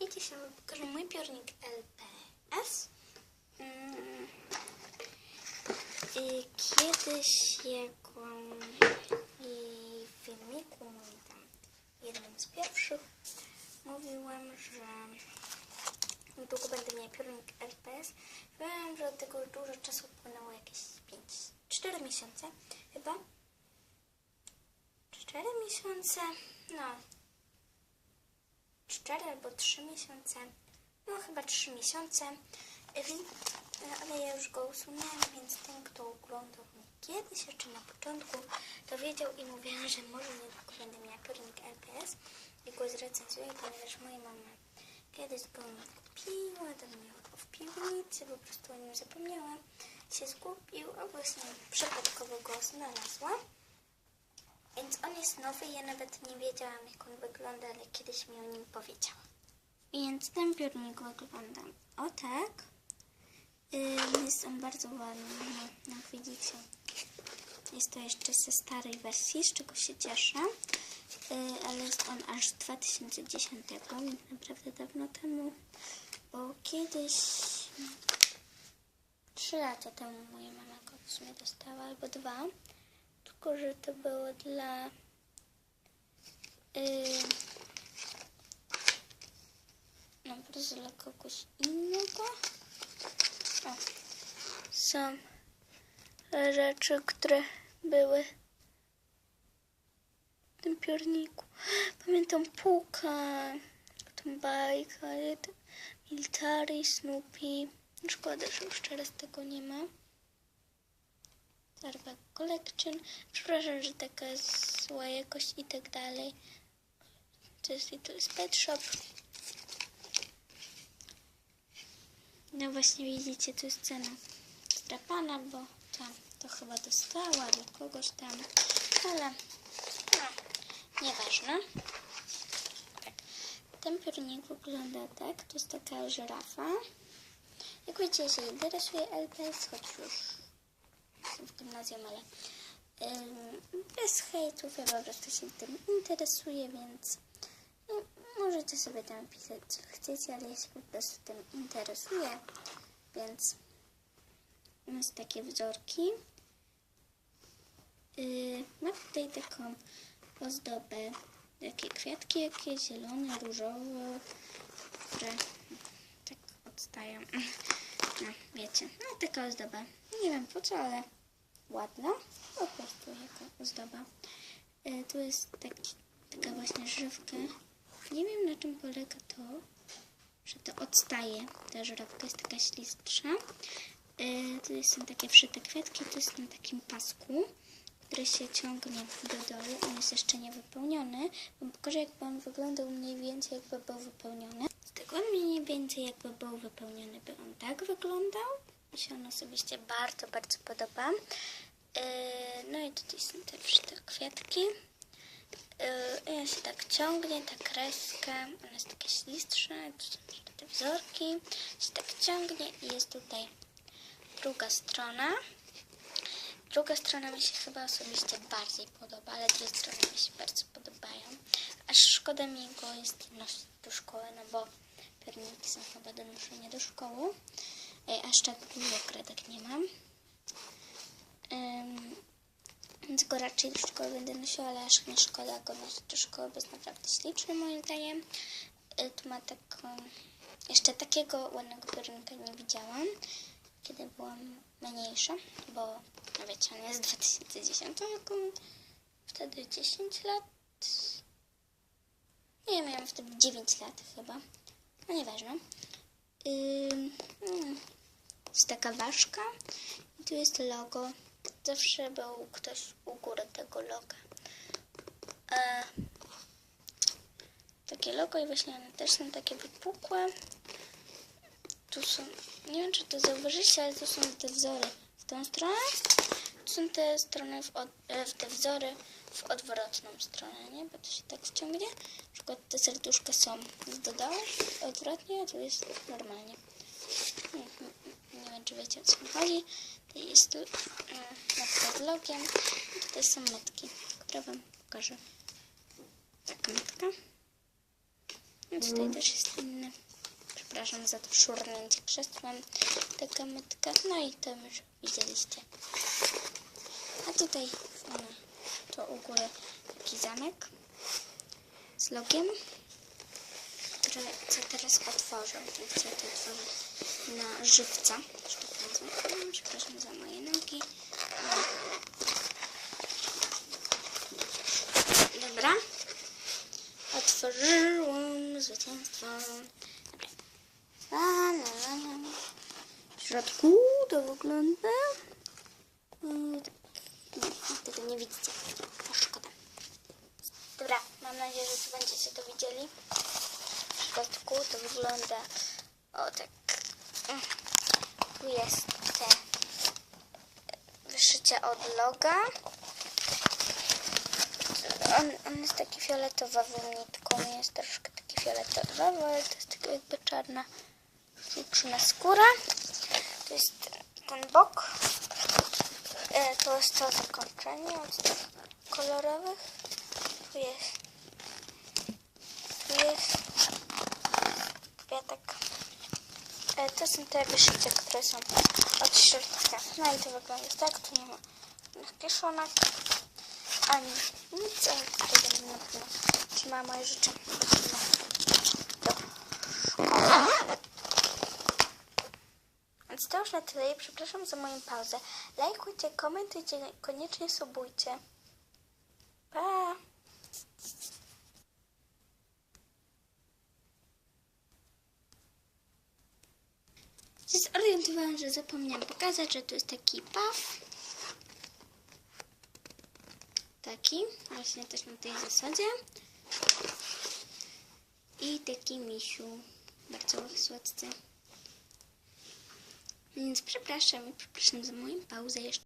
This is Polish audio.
I dzisiaj wam pokażę mój piórnik LPS. Mm. I kiedyś jego i filmiku tam jednym z pierwszych mówiłam, że niedługo będę miała piórnik LPS. Wiem, że od tego dużo czasu upłynęło jakieś 5, 4 miesiące chyba. 4 miesiące, no 4 albo 3 miesiące, no chyba 3 miesiące, E, ale ja już go usunęłam, więc ten, kto oglądał mnie kiedyś, jeszcze na początku, to wiedział i mówiłam, że może niedługo będę miała piórnik LPS i go zrecenzuję, ponieważ moja mama kiedyś go kupiła, tam miała go w piwnicy, po prostu o nim zapomniałam, się zgubił, a właśnie przypadkowo go znalazłam. Więc on jest nowy, ja nawet nie wiedziałam jak on wygląda, ale kiedyś mi o nim powiedziała. Więc ten piórnik wygląda o tak. Jest on bardzo ładny, jak widzicie. Jest to jeszcze ze starej wersji, z czego się cieszę. Yy, Ale jest on aż z 2010, więc naprawdę dawno temu. Bo kiedyś, 3 lata temu moja mama go w sumie dostała, albo dwa. Tylko, że to było dla... Yy, no, prostu dla kogoś innego. O, są rzeczy, które były w tym piórniku. Pamiętam półkę, tą bajkę, Military, Snoopy. Szkoda, że już teraz tego nie ma. Zarwa Collection. Przepraszam, że taka zła jakość i tak dalej. To jest Little Pet Shop. No właśnie widzicie, tu jest cena strapana, bo tam to chyba dostała dla kogoś tam, ale no, nieważne. Ten piórnik wygląda tak, to jest taka żyrafa. Jak wiecie, się interesuje LPS, choć już gimnazjum, ale bez hejtów, ja po prostu się tym interesuję, więc no, możecie sobie tam pisać co chcecie, ale ja się po prostu tym interesuję, więc jest takie wzorki. Yy, ma tutaj taką ozdobę, takie kwiatki jakieś zielone, różowe, które tak odstają. No, wiecie, no taka ozdoba. Nie wiem po co, ale ładna. Po prostu jaka ozdoba. Yy, tu jest taki, taka właśnie żywka. Nie wiem na czym polega to, że to odstaje. Ta żurawka jest taka ślistsza. Yy, tu są takie wszyte kwiatki, to jest na takim pasku, który się ciągnie do dołu. On jest jeszcze nie wypełniony. Wam pokażę, jakby on wyglądał mniej więcej, jakby był wypełniony. Z tego mniej więcej, jakby był wypełniony, by on tak wyglądał. Mi się on osobiście bardzo, bardzo podoba. Yy, no i tutaj są te wszyte kwiatki. Yy, ja się tak ciągnie, ta kreska, ona jest taka ślistsza, tu są te wzorki, się tak ciągnie i jest tutaj druga strona. Druga strona mi się chyba osobiście bardziej podoba, ale dwie strony mi się bardzo podobają. Aż szkoda mi go jest nosić do szkoły, no bo piórniki są chyba do noszenia do szkoły. Ej, aż tak dużo kredek nie mam. Ym, więc go raczej do szkoły będę nosiła, ale aż nie szkoda go nosić do szkoły, bo jest naprawdę śliczny moim zdaniem. Y, tu ma taką... Jeszcze takiego ładnego piórnika nie widziałam, kiedy byłam mniejsza, bo no wiecie, on jest 2010, jaką wtedy 10 lat. Nie, miałam wtedy 9 lat chyba. No nieważne. Ym, mm, jest taka ważka i tu jest logo. Zawsze był ktoś u góry tego loga. E, takie logo i właśnie one też są takie wypukłe. Tu są, nie wiem czy to zauważyliście, ale tu są te wzory w tą stronę. Tu są te strony, w od, e, w te wzory w odwrotną stronę, nie? Bo to się tak wciągnie. Na przykład te serduszka są z dodało odwrotnie, a tu jest normalnie. Nie, nie, nie wiem czy wiecie o co mi chodzi. To jest tu e, matka z logiem. I tutaj są metki, które wam pokażę. Taka metka. No tutaj też jest inny. Przepraszam za to szurnięcie krzesłem. Taka mytka. No i to już widzieliście. A tutaj no, to u góry taki zamek z logiem, który chcę teraz otworzę. I chcę to otworzyć na żywca, Przepraszam za moje nogi. No. Dobra. Otworzyłam zwycięstwo. Dobra. La, la, la. W środku to wygląda. Tak. Tego nie widzicie. O, szkoda. Dobra, mam nadzieję, że tu będziecie to widzieli. W środku to wygląda o tak. Tu jest wyszycie od loga. On, on jest taki fioletowawą nitką, jest troszkę taki fioletowawy, ale to jest taka jakby czarna sztuczna skóra. To jest ten bok. E, to jest to zakończenie od tych kolorowych. Tu jest. Tu jest kwiatek. E, to są te wyszycia, które są od środka. No i to wygląda tak. Tu nie ma kieszonek ani nic, ale tutaj będę na pewno trzymała moje rzeczy. Więc to już na tyle. Przepraszam za moją pauzę. Lajkujcie, komentujcie, koniecznie subujcie. Zorientowałam, że zapomniałam pokazać, że tu jest taki paw. Taki, właśnie też na tej zasadzie. I taki misiu, bardzo słodcy. Więc przepraszam i przepraszam za moją pauzę jeszcze.